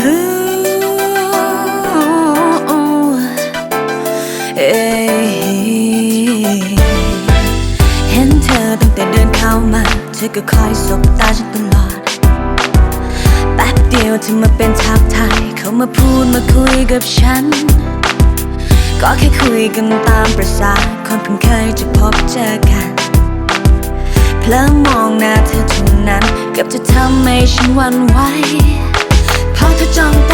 เห็นเธอตั้งแต่เดินเข้ามา เธอก็คอยสบตาฉันตลอด แป๊บเดียวเธอมาเป็นทักทาย เขามาพูดมาคุยกับฉัน ก็แค่คุยกันตามประสาคนเพิ่งเคยจะพบเจอกันเพลิมมองหน้าเธอทุานั้นกับจะทำให้ฉันวันไหว พอเ